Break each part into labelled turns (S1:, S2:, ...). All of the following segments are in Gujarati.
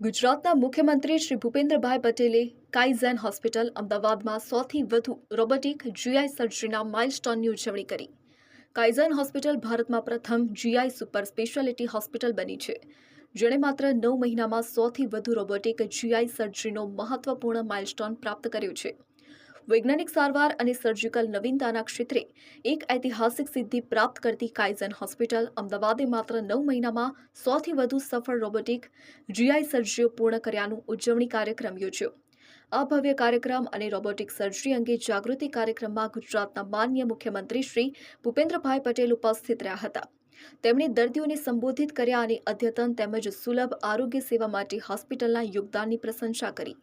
S1: ગુજરાતના મુખ્યમંત્રી શ્રી ભૂપેન્દ્રભાઈ પટેલે કાઇઝેન હોસ્પિટલ અમદાવાદમાં સૌથી વધુ રોબોટિક જીઆઈ સર્જરીના માઇલસ્ટોનની ઉજવણી કરી. કાઇઝેન હોસ્પિટલ ભારતમાં પ્રથમ જીઆઈ સુપર સ્પેશિયાલિટી હોસ્પિટલ બની છે. જેણે માત્ર નવ મહિનામાં સૌથી વધુ રોબોટિક જીઆઈ સર્જરીનો મહત્વપૂર્ણ માઇલસ્ટોન પ્રાપ્ત કર્યો છે. વૈજ્ઞાનિક સારવાર અને સર્જિકલ નવીનતાના ક્ષેત્રે એક ઐતિહાસિક સિદ્ધિ પ્રાપ્ત કરતી કાઇઝન હોસ્પિટલ અમદાવાદે માત્ર નવ મહિનામાં સોથી વધુ સફળ રોબોટિક જીઆઈ સર્જરીઓ પૂર્ણ કર્યાનું ઉજવણી કાર્યક્રમ યોજ્યો. આ ભવ્ય કાર્યક્રમ અને રોબોટિક સર્જરી અંગે જાગૃતિ કાર્યક્રમમાં ગુજરાતના માન્ય મુખ્યમંત્રી શ્રી ભૂપેન્દ્રભાઈ પટેલ ઉપસ્થિત રહ્યા હતા. તેમણે દર્દીઓને સંબોધિત કર્યા અને અદ્યતન તેમજ સુલભ આરોગ્ય સેવા માટે હોસ્પિટલના યોગદાનની પ્રશંસા કરી.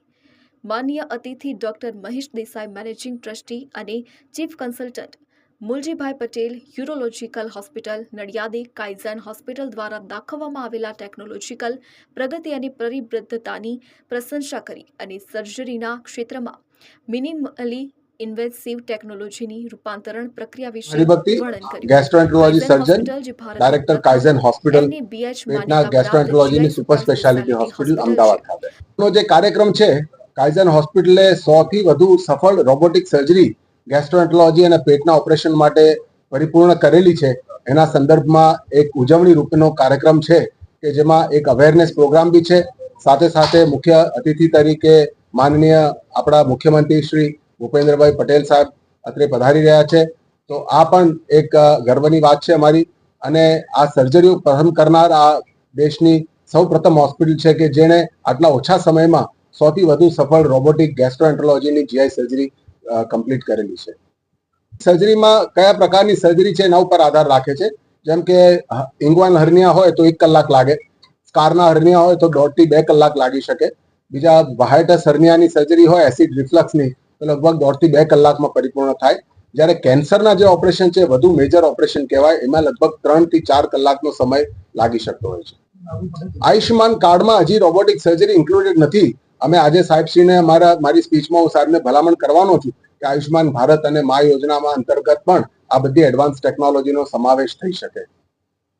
S1: માનનીય અતિથિ doctor Mahesh Desai managing trustee અને chief consultant Muljibhai Patel urological hospital નડિયાદી Kaizen hospital દ્વારા દાખવવામાં આવેલા ટેકનોલોજીકલ પ્રગતિ અને પરિવૃદ્ધતાની પ્રશંસા કરી અને સર્જરીના ક્ષેત્રમાં મિનિમલી ઇન્વેસિવ ટેકનોલોજીની રૂપાંતરણ પ્રક્રિયા વિશે વર્ણન કર્યું.
S2: Gastroenterology surgeon director Kaizen hospital પેટના ગેસ્ટ્રોએન્ટ્રોલોજીની સુપર સ્પેશિયાલિટી હોસ્પિટલ અમદાવાદ ખાતે. નો જે કાર્યક્રમ છે કાઇઝન હોસ્પિટલે સોથી વધુ સફળ રોબોટિક સર્જરી ગેસ્ટ્રોએન્ટોલોજી અને પેટના ઓપરેશન માટે પરિપૂર્ણ કરેલી છે. એના સંદર્ભમાં એક ઉજવણી રૂપનો કાર્યક્રમ છે કે જેમાં એક અવેરનેસ પ્રોગ્રામ બી છે. સાથે સાથે મુખ્ય અતિથિ તરીકે માનનીય આપણા મુખ્યમંત્રી શ્રી ભૂપેન્દ્રભાઈ પટેલ સાહેબ અત્રે પધારી રહ્યા છે. તો આ પણ એક ગર્વની વાત છે અમારી. અને આ સર્જરીઓ પ્રથમ કરનાર આ દેશની સૌ પ્રથમ હોસ્પિટલ છે કે જેણે આટલા ઓછા સમયમાં સૌથી વધુ સફળ રોબોટિક ગેસ્ટ્રોએન્ટ્રોલોજીની જીઆઈ સર્જરી કમ્પ્લીટ કરેલી છે. સર્જરીમાં કયા પ્રકારની સર્જરી છે એના ઉપર આધાર રાખે છે? જેમ કે ઇંગવાન હર્નિયા હોય તો એક કલાક લાગે. સ્કારના હર્નિયા હોય તો દોઢથી બે કલાક લાગી શકે. બીજા વાહાઇટસ હર્નિયાની સર્જરી હોય એસિડ રિફ્લક્સની તો લગભગ દોઢથી બે કલાકમાં પરિપૂર્ણ થાય. જ્યારે કેન્સરના જે ઓપરેશન છે, વધુ મેજર ઓપરેશન કહેવાય, એમાં લગભગ ત્રણથી ચાર કલાકનો સમય લાગી શકતો હોય છે. આયુષ્યમાન કાર્ડમાં હજી રોબોટિક સર્જરી ઇન્ક્લુડેડ નથી. અમે આજે સાહેબશ્રીને મારા મારી સ્પીચમાં હું સાહેબને ભલામણ કરવાનો છું કે આયુષ્યમાન ભારત અને મા યોજનામાં અંતર્ગત પણ આ બધી એડવાન્સ ટેકનોલોજીનો સમાવેશ થઈ શકે.